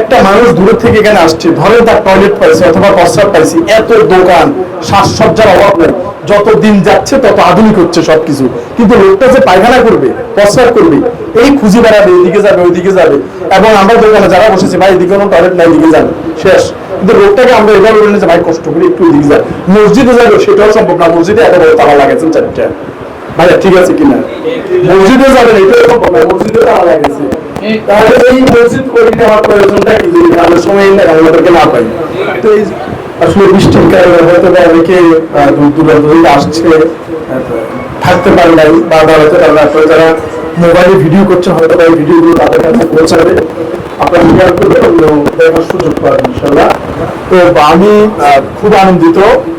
একটা মানুষ দূরে থেকে এখানে আসছে, ধরেন তার টয়লেট পাইছে অথবা প্রস্রাব পাইছে, এত দোকান সাজসজ্জার অভাব নেই, যত দিন যাচ্ছে তত আধুনিক হচ্ছে সবকিছু। কিন্তু লোকটা যে পায়খানা করবে প্রস্রাব করবে, এই খুঁজি বেড়াবে, এদিকে যাবে, ওইদিকে যাবে, এবং আমরা দোকানে যারা বসেছি, ভাই, এদিকে কোনো টয়লেট নাই, এদিকে যাবে শেষ। কিন্তু লোকটাকে আমরা এভাবে বলি যে, ভাই, কষ্ট করে একটু এদিকে যাবে মসজিদে যাবে সেটাও সম্ভব না, মসজিদে এত বড় তালা লাগাইছেন চারটা। ভাইয়া, ঠিক আছে কিনা? মসজিদে যাবেন, এটাও সম্ভব না মসজিদে তালা লাগাইছে। তো থাকতে পারে নাই বা যারা মোবাইলে ভিডিও করছে হয়তো এই ভিডিওগুলো তাদের কাছে পৌঁছাবে দেখার সুযোগ পাবেন ইনশাল্লাহ তো আমি খুব আনন্দিত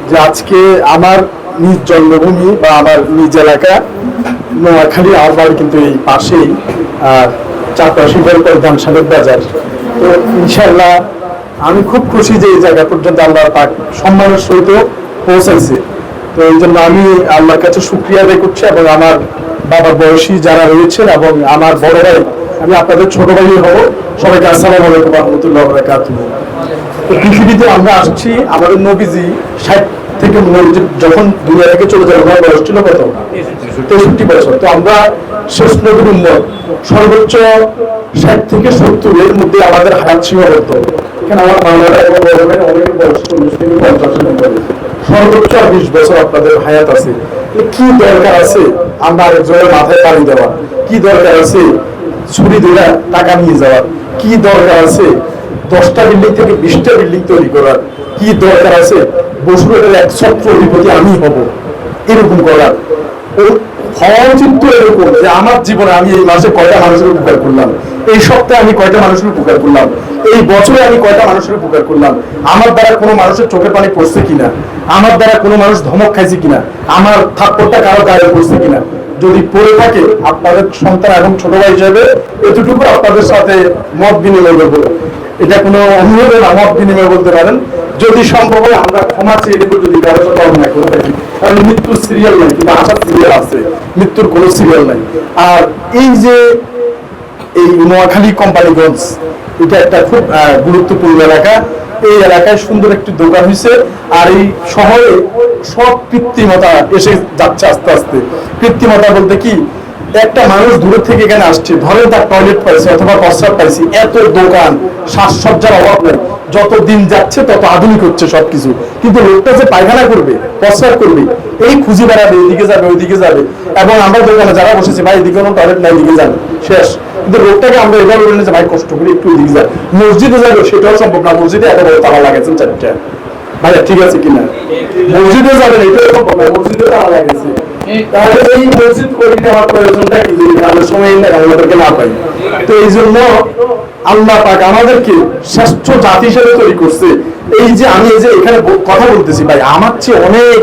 যে আজকে আমার নিজ জন্মভূমি বা আমার নিজ এলাকা নোয়াখালী আমার বাড়ি কিন্তু এই পাশেই আর চারপাশে বেলপর ধানসাগর বাজার। তো ইনশাল্লাহ আমি খুব খুশি যে এই জায়গা পর্যন্ত আল্লাহ পাক সম্মানের সহিত পৌঁছাইছে। তো এই জন্য আমি আল্লাহর কাছে সুক্রিয়া আদায় করছি এবং আমার বাবার বয়সী যারা রয়েছেন এবং আমার বড় ভাই, আমি আপনাদের ছোট ভাই হব, সবাইকে আসসালামু আলাইকুম রহমতুল্লাহ পৃথিবীতে আমরা আসছি আমাদের নবীজি ষাট থেকে যখন দুনিয়া থেকে চলে যাবে ওনার বয়স ছিল কত? তেষট্টি বছর। তো আমরা শেষ নবীর উন্মত সর্বোচ্চ ষাট থেকে সত্তর এর মধ্যে আমাদের হায়াত সীমাবদ্ধ এখানে আমার অনেক পঞ্চাশের সর্বোচ্চ বিশ বছর আপনাদের হায়াত আছে। কি দরকার আছে? আমরা মাথায় পানি কি দরকার আছে? ছুরি ধরে টাকা নিয়ে যাওয়ার কি দরকার আছে? দশটা বিল্ডিং থেকে বিশটা বিল্ডিং তৈরি করার কি দরকার আছে? বসুরের এক আমি হব। এরকম করার। হওয়া উচিত তো এরকম যে আমার জীবনে আমি এই মাসে কয়টা মানুষের উপকার করলাম। এই সপ্তাহে আমি কয়টা মানুষের উপকার করলাম। এই বছরে আমি কয়টা মানুষের উপকার করলাম। আমার দ্বারা কোনো মানুষের চোখের পানি পড়ছে কিনা? আমার দ্বারা কোনো মানুষ ধমক খাইছে কিনা? আমার থাপ্পড়টা কারও গায়ে পড়ছে কিনা? যদি পড়ে থাকে, আপনাদের সন্তান এখন ছোট ভাই হিসেবে এতটুকু আপনাদের সাথে মত বিনিময় করব। এটা কোনো অনুরোধে না মত বিনিময় বলতে পারেন। যদি সম্ভব হয়, আমরা ক্ষমা চেয়ে দেবো যদি ব্যবস্থা অন্যায় করে থাকি কারণ মৃত্যুর সিরিয়াল নাই, কিন্তু আসার সিরিয়াল আছে। মৃত্যুর কোনো সিরিয়াল নাই। আর এই যে এই নোয়াখালী কোম্পানিগঞ্জ, এটা একটা খুব গুরুত্বপূর্ণ এলাকা। এই এলাকায় সুন্দর একটি দোকান হয়েছে আর এই শহরে সব কৃত্রিমতা এসে যাচ্ছে আস্তে আস্তে। কৃত্রিমতা বলতে কি? একটা মানুষ দূরে থেকে এখানে আসছে, ধরেন তার টয়লেট পাইছে অথবা প্রস্রাব পাইছে, এত দোকান সাজসজ্জার অভাব নেই। যত দিন যাচ্ছে, তত আধুনিক হচ্ছে সবকিছু। কিন্তু লোকটা যে পায়খানা করবে, প্রস্রাব করবে, এই খুঁজি বেড়াবে, এদিকে যাবে, ওইদিকে যাবে। এবং আমরা দোকানে যারা বসেছি, ভাই, এদিকে কোনো টয়লেট নাই, এদিকে যাবে শেষ। কিন্তু লোকটাকে আমরা এভাবে বলি যে, ভাই, কষ্ট করে একটু এদিকে যাবে মসজিদে যাবে, সেটাও সম্ভব না। মসজিদে এত বড় তালা লাগাইছেন চারটা। ভাইয়া, ঠিক আছে কিনা? মসজিদে যাবেন, এটাও সম্ভব না। মসজিদে তালা লাগাইছে। তাহলে এই মসজিদ নেওয়ার প্রয়োজনটা কি? যদি আমরা সময় না আমাদেরকে না পাই। তো এই জন্য আল্লাহ পাক আমাদেরকে শ্রেষ্ঠ জাতি হিসেবে তৈরি করছে। এই যে আমি যে এখানে কথা বলতেছি, ভাই, আমার চেয়ে অনেক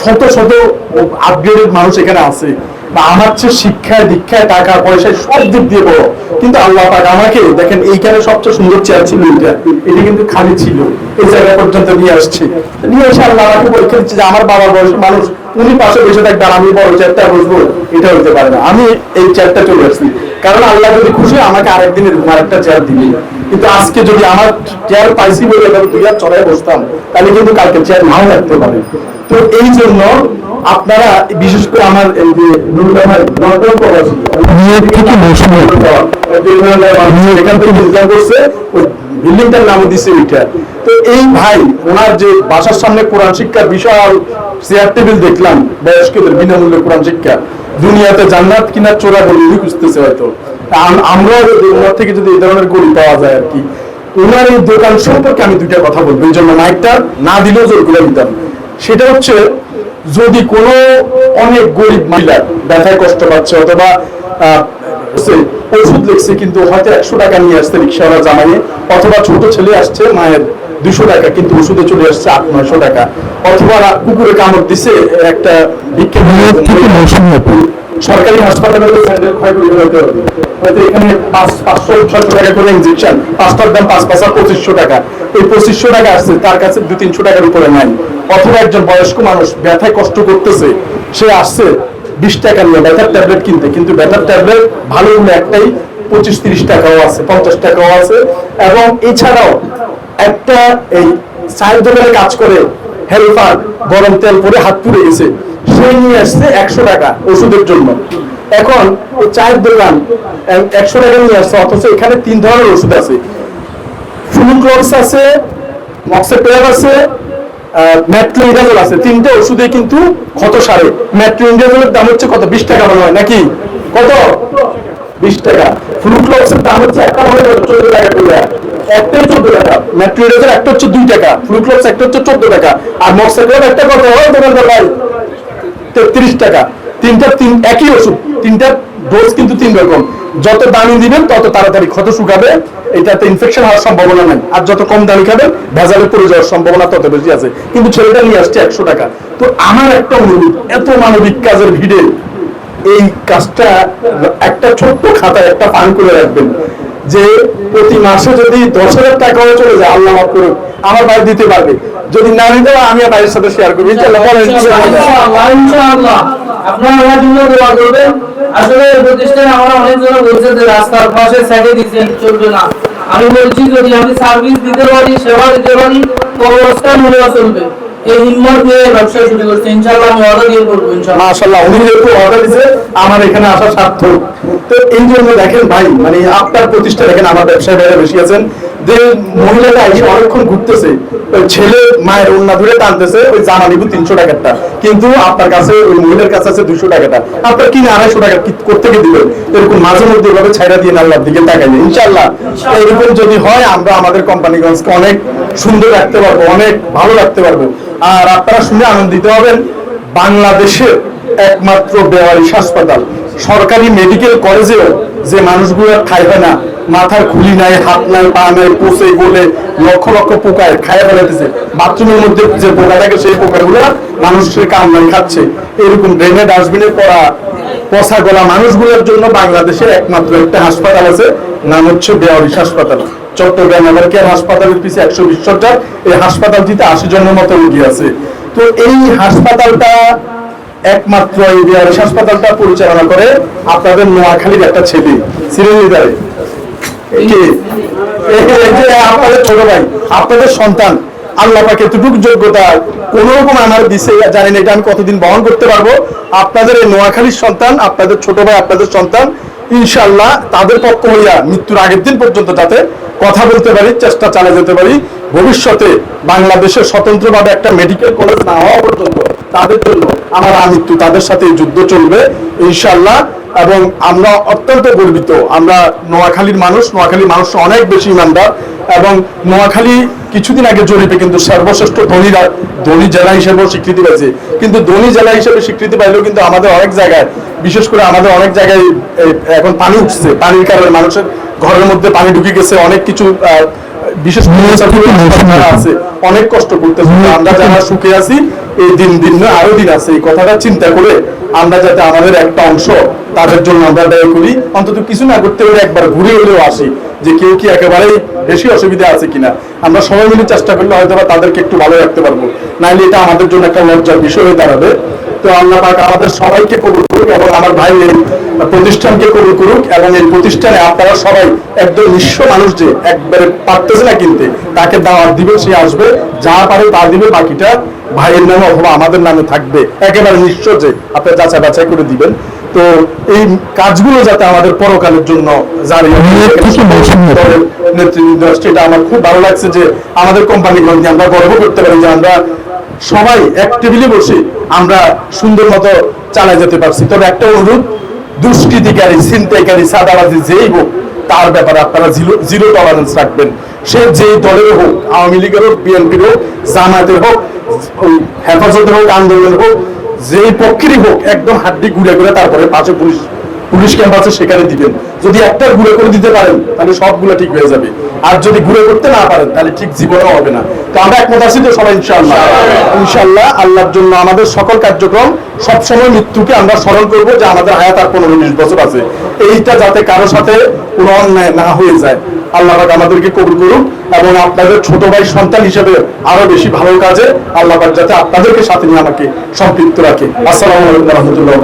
শত শত আপগ্রেডেড মানুষ এখানে আছে। বা আমার চেয়ে শিক্ষায়, দীক্ষায় টাকা, পয়সায় সব দিক দিয়ে বড়। কিন্তু আল্লাহ পাক আমাকে, দেখেন, এইখানে সবচেয়ে সুন্দর চেয়ার ছিল এটা কিন্তু খালি ছিল। এই জায়গা পর্যন্ত নিয়ে আসছে। নিয়ে এসে আল্লাহ আমাকে পরীক্ষা দিচ্ছে যে আমার বাবার বয়সের মানুষ উনি পাশে বসে থাকবে আর আমি বড় চেয়ারটা বসবো এটা হইতে পারে না। আমি এই চেয়ারটা চলে আসছি। কারণ আল্লাহ যদি খুশি আমাকে আরেকদিন আরেকটা চেয়ার দিবে। কিন্তু আজকে যদি আমার চেয়ার পাইছি বলে এবার দুই হাত চড়াই বসতাম তাহলে কিন্তু কালকে চেয়ার নাও রাখতে পারে। তো এই জন্য আপনারা বিশেষ করে আমার এই যে এখান থেকে করছে ওই বিল্ডিংটার নাম দিচ্ছে ওইটা। এই ভাই, ওনার যে বাসার সামনে কোরআন শিক্ষার বিশাল চেয়ার টেবিল দেখলাম, বয়স্কদের বিনামূল্যে কোরআন শিক্ষা। দুনিয়াতে জান্নাত কিনা চোরা বলে খুঁজতেছে হয়তো। আম- আমরাও ওনার থেকে যদি এই ধরনের গড়ি পাওয়া যায় আর কি। ওনার এই দোকান সম্পর্কে আমি দুইটা কথা বলব। এই জন্য মাইকটা না দিলেও জোর করে দিতাম। সেটা হচ্ছে, যদি কোনো অনেক গরিব মহিলা ব্যথায় কষ্ট পাচ্ছে অথবা ওষুধ লিখছে কিন্তু হয়তো একশো টাকা নিয়ে আসছে রিক্সাওয়ালা জামাইয়ে, অথবা ছোট ছেলে আসছে মায়ের দুশো টাকা কিন্তু ওষুধে চলে আসছে আট নয়শো টাকা। অথবা কুকুরে কামড় দিছে একটা সরকারি হাসপাতালে তো স্যান্ডেল ক্ষয় করে হতে হবে। হয়তো এখানে পাঁচ পাঁচশো ছয়শো টাকা করে ইঞ্জেকশন পাঁচটার দাম পাঁচ পাঁচা পঁচিশশো টাকা। এই পঁচিশশো টাকা আসছে তার কাছে দু তিনশো টাকার উপরে নাই। অথবা একজন বয়স্ক মানুষ ব্যথায় কষ্ট করতেছে সে আসছে বিশ টাকা নিয়ে ব্যথার ট্যাবলেট কিনতে। কিন্তু ব্যথার ট্যাবলেট ভালো একটাই পঁচিশ তিরিশ টাকাও আছে পঞ্চাশ টাকাও আছে। এবং এছাড়াও একটা এই চায়ের কাজ করে হেল্পার গরম তেল পরে হাত পুড়ে গেছে। সে নিয়ে আসছে একশো টাকা ওষুধের জন্য। এখন ওই চায়ের দোকান একশো টাকা নিয়ে আসছে, অথচ এখানে তিন ধরনের ওষুধ আছে। ফ্লুক্লোক্স আছে, মক্সেপেয়ার আছে ম্যাট্রোইডাজল আছে। তিনটে ওষুধে কিন্তু ক্ষত সারে। ম্যাট্রোইডাজলের দাম হচ্ছে কত? বিশ টাকা মনে হয়, নাকি? কত? বিশ টাকা। ফ্লুক্লোক্সের দাম হচ্ছে একটা মনে হয় চোদ্দ টাকা একটাই চোদ্দ টাকা। ম্যাট্রোইডাজল একটা হচ্ছে দুই টাকা একটা হচ্ছে চোদ্দ টাকা, আর একটা কত হয় ভাই তেত্রিশ টাকা। তিনটা তিন, একই ওষুধ, তিনটা ডোজ কিন্তু তিন রকম। যত দামি দিবেন, তত তাড়াতাড়ি ক্ষত শুকাবে, এটাতে ইনফেকশন হওয়ার সম্ভাবনা নাই। আর যত কম দামি খাবেন, ভেজালে পড়ে যাওয়ার সম্ভাবনা তত বেশি আছে। কিন্তু ছেলেটা নিয়ে আসছে একশো টাকা। তো আমার একটা অনুরোধ, এত মানবিক কাজের ভিড়ে এই কাজটা একটা ছোট্ট খাতায় একটা ফান করে রাখবেন। যে প্রতি মাসে যদি দশ হাজার টাকাও চলে যায়, আল্লাহ মাফ করুক, আমার ভাই দিতে পারবে। যদি না নিতে আমি ভাইয়ের সাথে শেয়ার করব। আসলে প্রতিষ্ঠানে আমরা অনেকজন বলছে যে রাস্তার পাশে দিচ্ছেন চলবে না। আমি বলছি, যদি আমি সার্ভিস দিতে পারি, সেবা দিতে পারি মনে চলবে। আমার এখানে সার্থক তো দেখেন ভাই মানে আপনার প্রতিষ্ঠা দেখেন, আমার ব্যবসায় বেশি আছেন। যে মহিলাটা অনেকক্ষণ ঘুরতেছে ছেলে মায়ের অন্য ধরে টানতেছে, ওই নিবু তিনশো টাকারটা। কিন্তু আপনার কাছে, ওই মহিলার কাছে আছে দুশো টাকাটা। আপনার কিনে আড়াইশো টাকা করতে গিয়ে দিবেন? এরকম মাঝে মধ্যে এভাবে দিয়ে দিকে ইনশাল্লাহ এরকম যদি হয়, আমরা আমাদের কোম্পানিগঞ্জকে অনেক সুন্দর রাখতে পারব, অনেক ভালো রাখতে পারব। আর আপনারা শুনে আনন্দিত হবেন বাংলাদেশের একমাত্র বেওয়ারিশ হাসপাতাল। সরকারি মেডিকেল কলেজেও যে মানুষগুলো খাইবে না মাথার খুলি নাই, হাত নাই, পা নাই পচে গলে, লক্ষ লক্ষ পোকায় খাইয়ে ফেলাইতেছে। বাথরুমের মধ্যে যে পোকা থাকে সেই পোকাগুলো মানুষের কামড়াই খাচ্ছে। এরকম ড্রেনে ডাস্টবিনে পড়া পচা গলা মানুষগুলোর জন্য বাংলাদেশের একমাত্র একটা হাসপাতাল আছে, নাম হচ্ছে বেওয়ারিশ হাসপাতাল। চট্টগ্রাম এবার কেয়ার হাসপাতালের পিছিয়ে একশো বিশ সজ্জার এই হাসপাতালটিতে আশি জনের মতো রোগী আছে। তো এই হাসপাতালটা একমাত্র এই বিহারিস হাসপাতালটা পরিচালনা করে আপনাদের নোয়াখালীর একটা ছেলে যে আপনাদের ছোট ভাই, আপনাদের সন্তান, আল্লাহ পাকে এতটুকু যোগ্যতা, কোন রকম আমার দিছে জানেন এটা আমি কতদিন বহন করতে পারব। আপনাদের এই নোয়াখালীর সন্তান, আপনাদের ছোট ভাই, আপনাদের সন্তান ইনশাল্লাহ তাদের পক্ষ হইয়া মৃত্যুর আগের দিন পর্যন্ত যাতে কথা বলতে পারি, চেষ্টা চালিয়ে যেতে পারি, ভবিষ্যতে বাংলাদেশের স্বতন্ত্রভাবে একটা মেডিকেল কলেজ না হওয়া পর্যন্ত তাদের জন্য আমার আমৃত্যু তাদের সাথে যুদ্ধ চলবে ইনশাল্লাহ এবং আমরা অত্যন্ত গর্বিত, আমরা নোয়াখালীর মানুষ নোয়াখালীর মানুষ অনেক বেশি ইমানদার এবং নোয়াখালী কিছুদিন আগে জরিপে কিন্তু সর্বশ্রেষ্ঠ ধনীরা ধনী জেলা হিসেবেও স্বীকৃতি পেয়েছে। কিন্তু ধনী জেলা হিসেবে স্বীকৃতি পাইলেও কিন্তু আমাদের অনেক জায়গায় বিশেষ করে আমাদের অনেক জায়গায় এখন পানি উঠছে পানির কারণে মানুষের ঘরের মধ্যে পানি ঢুকে গেছে অনেক কিছু বিশেষ করে আছে অনেক কষ্ট করতেছে। আমরা যারা সুখে আছি এই দিন দিন আরও দিন আছে। এই কথাটা চিন্তা করে আমরা যাতে আমাদের একটা অংশ তাদের জন্য আমরা ব্যয় করি অন্তত কিছু না করতে হলে একবার ঘুরে হলেও আসি যে কেউ কি একেবারে বেশি অসুবিধা আছে কিনা। আমরা সবাই মিলে চেষ্টা করলে হয়তো বা তাদেরকে একটু ভালো রাখতে পারব। নাইলে এটা আমাদের জন্য একটা লজ্জার বিষয় হয়ে দাঁড়াবে। তো আল্লাহ পাক আমাদের সবাইকে কবুল করুক এবং আমার ভাই এই প্রতিষ্ঠানকে কবুল করুক এবং এই প্রতিষ্ঠানে আপনারা সবাই একদম নিঃস্ব মানুষ যে একবারে পারতেছে না কিনতে তাকে দাওয়াত দিবে সে আসবে যা পারে তা দিবে বাকিটা ভাইয়ের নামে অথবা আমাদের নামে থাকবে। একেবারে নিঃস্ব যে আপনি যাচাই বাছাই করে দিবেন। তো এই কাজগুলো যাতে আমাদের পরকালের জন্য নেতৃবৃন্দ এটা আমার খুব ভালো লাগছে যে আমাদের কোম্পানিগঞ্জে আমরা গর্ব করতে পারি যে আমরা সবাই এক টেবিলে বসে আমরা সুন্দর মতো চালাই যেতে পারছি। তবে একটা অনুরোধ, দুষ্কৃতিকারী, ছিনতাইকারী, সাদাবাজি যেই হোক, তার ব্যাপারে আপনারা জিরো টলারেন্স রাখবেন। সে যেই দলের হোক, আওয়ামী লীগের হোক, বিএনপির হোক জামায়াতের হোক হেফাজতের হোক, আন্দোলনের হোক, যেই পক্ষেরই হোক, একদম হাড্ডি ঘুরে ঘুরে তারপরে পাশে পুলিশ পুলিশ ক্যাম্প আছে, সেখানে দিবেন। যদি একটা ঘুরে করে দিতে পারেন, তাহলে সবগুলো ঠিক হয়ে যাবে। আর যদি ঘুরে করতে না পারেন, তাহলে ঠিক জীবনও হবে না। আমরা একমত আছি তো সবাই ইনশাআল্লাহ। ইনশাআল্লাহ। আল্লাহর জন্য আমাদের সকল কার্যক্রম সবসময় মৃত্যুকে আমরা স্মরণ করব যে আমাদের হায়াত আর পনেরো বিশ বছর আছে। এইটা যাতে কারও সাথে কোনো অন্যায় না হয়ে যায়। আল্লাহ পাক আমাদেরকে কবুল করুন এবং আপনাদের ছোট ভাই সন্তান হিসেবে আরও বেশি ভালো কাজে আল্লাহ পাক যাতে আপনাদেরকে সাথে নিয়ে আমাকে সম্পৃক্ত রাখে। আসসালামু আলাইকুম রহমতুল্লাহ